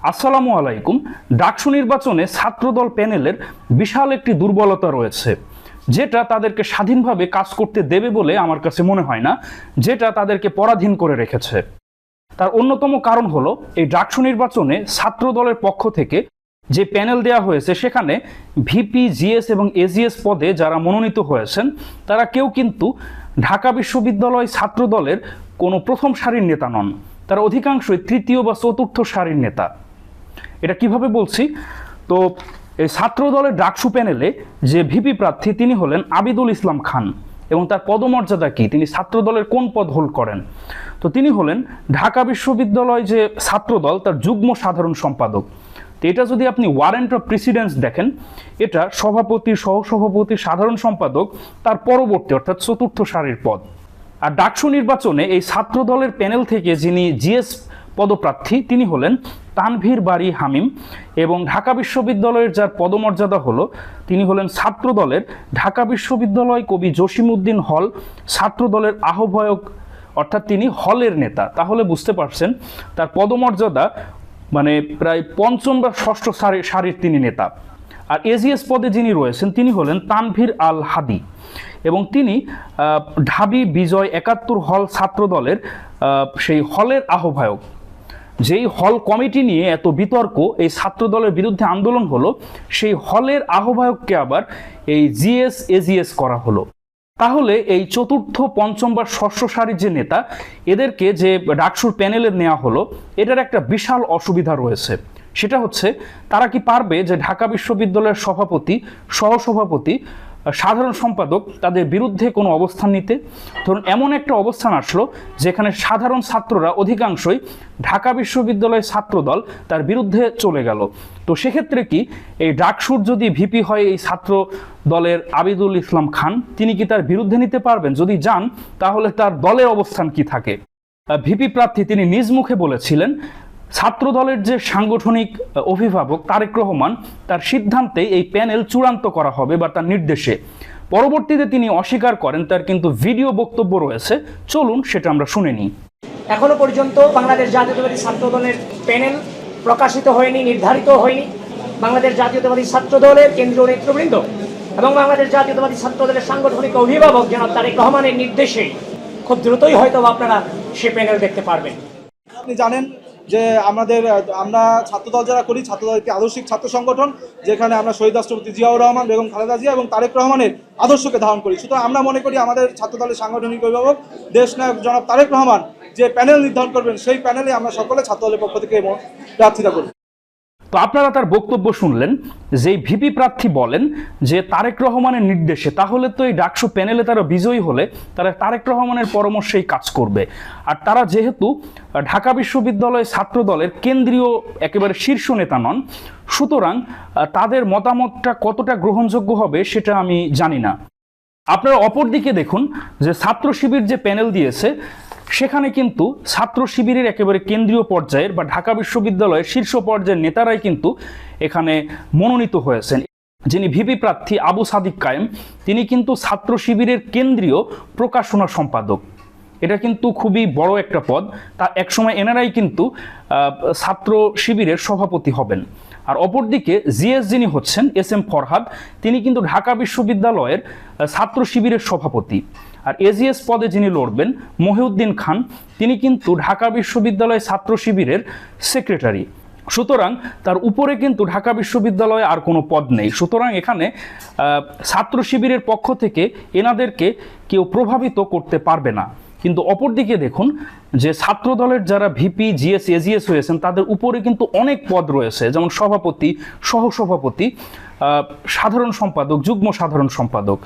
আসসালামু আলাইকুম। ডাকসু নির্বাচনে ছাত্রদল প্যানেলের বিশাল একটি দুর্বলতা রয়েছে, যেটা তাদেরকে স্বাধীনভাবে কাজ করতে দেবে বলে আমার কাছে মনে হয় না, যেটা তাদেরকে পরাধীন করে রেখেছে। তার অন্যতম কারণ হলো, এই ডাকসু নির্বাচনে ছাত্রদলের পক্ষ থেকে যে প্যানেল দেওয়া হয়েছে, সেখানে ভিপি, জিএস এবং এজিএস পদে যারা মনোনীত হয়েছেন, তারা কেউ কিন্তু ঢাকা বিশ্ববিদ্যালয় ছাত্রদলের কোনো প্রথম সারির নেতা নন। তারা অধিকাংশই তৃতীয় বা চতুর্থ সারির নেতা। এটা কীভাবে বলছি? তো এই ছাত্র দলের ডাকসু প্যানেলে যে ভিপি প্রার্থী, তিনি হলেন আবিদুল ইসলাম খান এবং তার পদমর্যাদা কি? তিনি ছাত্র দলের কোন পদ হোল্ড করেন? তো তিনি হলেন ঢাকা বিশ্ববিদ্যালয় যে ছাত্রদল, তার যুগ্ম সাধারণ সম্পাদক। তো এটা যদি আপনি ওয়ারেন্ট অফ প্রেসিডেন্স দেখেন, এটা সভাপতি, সহসভাপতি, সাধারণ সম্পাদক, তার পরবর্তী, অর্থাৎ চতুর্থ সারির পদ। আর ডাকসু নির্বাচনে এই ছাত্র দলের প্যানেল থেকে যিনি জিএস পদপ্রার্থী তিনি হলেন তানভীর বাড়ি হামিম এবং ঢাকা বিশ্ববিদ্যালয়ের যার পদমর্যাদা হলো, তিনি হলেন ছাত্র দলের ঢাকা বিশ্ববিদ্যালয় কবি জসিমউদ্দিন হল ছাত্র দলের আহ্বায়ক, অর্থাৎ তিনি হলের নেতা। তাহলে বুঝতে পারছেন, তার পদমর্যাদা মানে প্রায় পঞ্চম বা ষষ্ঠ সারি সারির তিনি নেতা। আর এজিএস পদে যিনি রয়েছেন, তিনি হলেন তানভীর আল হাদি এবং তিনি ঢাবি বিজয় একাত্তর হল ছাত্র দলের সেই হলের আহ্বায়ক। যেই হল কমিটি নিয়ে এত বিতর্ক, এই ছাত্র দলের বিরুদ্ধে আন্দোলন হলো, সেই হলের আহ্বায়ককে আবার এই জিএস এজিএস করা হলো। তাহলে এই চতুর্থ, পঞ্চম বা ষষ্ঠ সারির যে নেতা, এদেরকে যে ডাকসুর প্যানেলে নেওয়া হলো, এটার একটা বিশাল অসুবিধা রয়েছে। সেটা হচ্ছে, তারা কি পারবে যে ঢাকা বিশ্ববিদ্যালয়ের সভাপতি, সহসভাপতি সাধারণ সম্পাদক তাদের বিরুদ্ধে কোনো অবস্থান নিতে। ধরুন, এমন একটা অবস্থান আসলো যেখানে সাধারণ ছাত্ররা অধিকাংশই ঢাকা বিশ্ববিদ্যালয়ের ছাত্রদল তার বিরুদ্ধে চলে গেল। তো সেক্ষেত্রে কি এই ডাকসুর যদি ভিপি হয় এই ছাত্র দলের আবিদুল ইসলাম খান, তিনি কি তার বিরুদ্ধে নিতে পারবেন? যদি যান, তাহলে তার দলের অবস্থান কি থাকে? ভিপি প্রার্থী তিনি নিজ মুখে বলেছিলেন ছাত্র দলের যে সাংগঠনিক অভিভাবক তারেক রহমান তার সিদ্ধান্তে এই প্যানেল চূড়ান্ত করা হবে বা তার নির্দেশে। পরবর্তীতে তিনি অস্বীকার করেন তার কিন্তু ভিডিও বক্তব্য রয়েছে। চলুন সেটা আমরা শুনে নিই। এখনও পর্যন্ত বাংলাদেশ জাতীয়তাবাদী ছাত্র দলের প্যানেল প্রকাশিত হয়নি নির্ধারিত হয়নি। বাংলাদেশ জাতীয়তাবাদী ছাত্র দলের কেন্দ্রীয় নেতৃবৃন্দ এবং বাংলাদেশ জাতীয়তাবাদী ছাত্র দলের সাংগঠনিক অভিভাবক জনাব তারেক রহমানের নির্দেশে খুব দ্রুতই হয়তো আপনারা সে প্যানেল দেখতে পারবেন। আপনি জানেন যে আমাদের, আমরা ছাত্রদল যারা করি, ছাত্রদল একটি আদর্শিক ছাত্র সংগঠন, যেখানে আমরা শহীদ রাষ্ট্রপতি জিয়াউর রহমান, বেগম খালেদা জিয়া এবং তারেক রহমানের আদর্শকে ধারণ করি। সুতরাং আমরা মনে করি আমাদের ছাত্রদলের সাংগঠনিক অভিভাবক, দেশনায়ক জনাব তারেক রহমান যে প্যানেল নির্ধারণ করবেন, সেই প্যানেলে আমরা সকলে ছাত্রদলের পক্ষ থেকে প্রার্থিতা করি। তো আপনারা তার বক্তব্য শুনলেন যে ভিপি প্রার্থী বলেন যে তারেক রহমানের নির্দেশে, তাহলে তো এই ডাকসু প্যানেলে তারা বিজয়ী হলে তারা তারেক রহমানের পরামর্শেই কাজ করবে। আর তারা যেহেতু ঢাকা বিশ্ববিদ্যালয় ছাত্র দলের কেন্দ্রীয় একেবারে শীর্ষ নেতা নন, সুতরাং তাদের মতামতটা কতটা গ্রহণযোগ্য হবে সেটা আমি জানি না। আপনারা অপরদিকে দেখুন যে ছাত্র শিবির যে প্যানেল দিয়েছে সেখানে কিন্তু ছাত্র শিবিরের একেবারে কেন্দ্রীয় পর্যায়ের বা ঢাকা বিশ্ববিদ্যালয়ের শীর্ষ পর্যায়ের নেতারাই কিন্তু এখানে মনোনীত হয়েছেন। যিনি ভিপি প্রার্থী আবু সাদিক কায়েম, তিনি কিন্তু ছাত্র শিবিরের কেন্দ্রীয় প্রকাশনা সম্পাদক। এটা কিন্তু খুবই বড় একটা পদ। তা একসময় এনারাই কিন্তু ছাত্র শিবিরের সভাপতি হবেন। আর অপরদিকে জিএস যিনি হচ্ছেন, এস এম ফরহাদ, তিনি কিন্তু ঢাকা বিশ্ববিদ্যালয়ের ছাত্র শিবিরের সভাপতি। আর এজিএস পদে যিনি লড়বেন, মহিউদ্দিন খান, তিনি কিন্তু ঢাকা বিশ্ববিদ্যালয় ছাত্র শিবিরের সেক্রেটারি। সুতরাং তার উপরে কিন্তু ঢাকা বিশ্ববিদ্যালয়ে আর কোনো পদ নেই। সুতরাং এখানে ছাত্র শিবিরের পক্ষ থেকে এনাদেরকে কেউ প্রভাবিত করতে পারবে না। কিন্তু অপরদিকে দেখুন, যে ছাত্র দলের যারা ভিপি, জিএস, এজিএস হয়েছেন, তাদের উপরে কিন্তু অনেক পদ রয়েছে। যেমন সভাপতি, সহসভাপতি সাধারণ সম্পাদক, যুগ্ম সাধারণ সম্পাদক।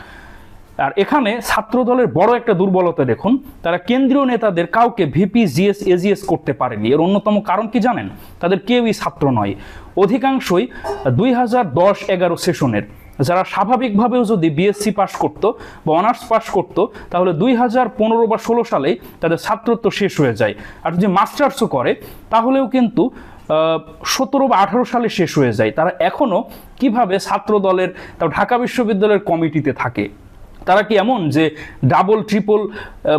আর এখানে ছাত্র দলের বড় একটা দুর্বলতা দেখুন, তারা কেন্দ্রীয় নেতাদের কাউকে ভিপি, জিএস, এজিএস করতে পারেনি। এর অন্যতম কারণ কি জানেন? তাদের কেউই ছাত্র নয়। অধিকাংশই দুই হাজার দশ এগারো সেশনের, যারা স্বাভাবিকভাবেও যদি বিএসসি পাশ করতো বা অনার্স পাশ করতো, তাহলে দুই হাজার পনেরো বা ষোলো সালেই তাদের ছাত্রত্ব শেষ হয়ে যায়। আর যদি মাস্টার্সও করে, তাহলেও কিন্তু সতেরো বা আঠারো সালে শেষ হয়ে যায়। তারা এখনও কীভাবে ছাত্র দলের তাও ঢাকা বিশ্ববিদ্যালয়ের কমিটিতে থাকে? তারা কি এমন যে ডাবল ট্রিপল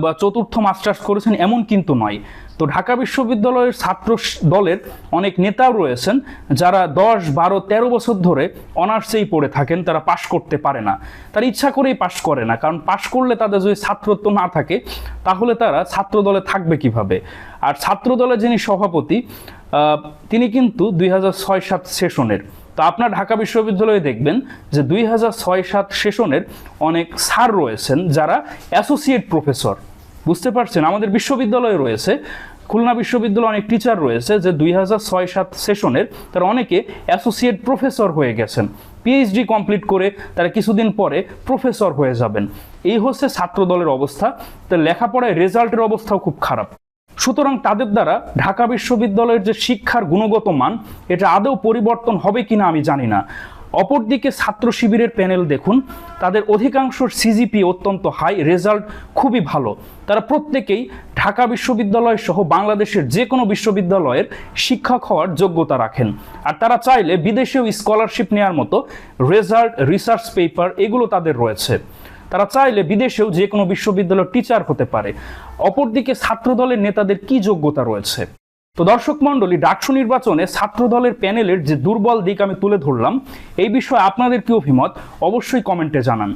বা চতুর্থ মাস্টার্স করেছেন? এমন কিন্তু নয়। তো ঢাকা বিশ্ববিদ্যালয়ের ছাত্র দলের অনেক নেতাও রয়েছেন, যারা দশ, বারো, তেরো বছর ধরে অনার্সেই পড়ে থাকেন, তারা পাশ করতে পারে না। তারা ইচ্ছা করেই পাশ করে না, কারণ পাশ করলে তাদের যদি ছাত্রত্ব না থাকে, তাহলে তারা ছাত্র দলে থাকবে কীভাবে? আর ছাত্র দলের যিনি সভাপতি তিনি কিন্তু দুই হাজার ছয় সাত সেশনের তো আপনার ঢাকা বিশ্ববিদ্যালয়ে দেখবেন যে দুই হাজার ছয় সাত সেশনের অনেক স্যার রয়েছেন যারা অ্যাসোসিয়েট প্রফেসর বুঝতে পারছেন? আমাদের বিশ্ববিদ্যালয়ে রয়েছে। খুলনা বিশ্ববিদ্যালয়ে অনেক টিচার রয়েছে যে দুই হাজার ছয় সাত সেশনের তারা অনেকে অ্যাসোসিয়েট প্রফেসর হয়ে গেছেন। পিএইচডি কমপ্লিট করে তারা কিছুদিন পরে প্রফেসর হয়ে যাবেন। এই হচ্ছে ছাত্র দলের অবস্থা। তো লেখাপড়ায় রেজাল্টের অবস্থাও খুব খারাপ। সুতরাং তাদের দ্বারা ঢাকা বিশ্ববিদ্যালয়ের যে শিক্ষার গুণগত মান, এটা আদৌ পরিবর্তন হবে কিনা আমি জানি না। অপরদিকে ছাত্র শিবিরের প্যানেল দেখুন, তাদের অধিকাংশ সিজিপি অত্যন্ত হাই, রেজাল্ট খুবই ভালো। তারা প্রত্যেকেই ঢাকা বিশ্ববিদ্যালয় সহ বাংলাদেশের যে কোনো বিশ্ববিদ্যালয়ের শিক্ষক হওয়ার যোগ্যতা রাখেন। আর তারা চাইলে বিদেশেও স্কলারশিপ নেওয়ার মতো রেজাল্ট, রিসার্চ পেপার এগুলো তাদের রয়েছে। তারা চাইলে বিদেশেও যে কোনো বিশ্ববিদ্যালয়ের টিচার হতে পারে। অপরদিকে ছাত্র দলের নেতাদের কি যোগ্যতা রয়েছে? তো দর্শক মণ্ডলী, ডাকসু নির্বাচনে ছাত্রদলের প্যানেলের যে দুর্বল দিক আমি তুলে ধরলাম, এই বিষয়ে আপনাদের কি অভিমত? অবশ্যই কমেন্টে জানান।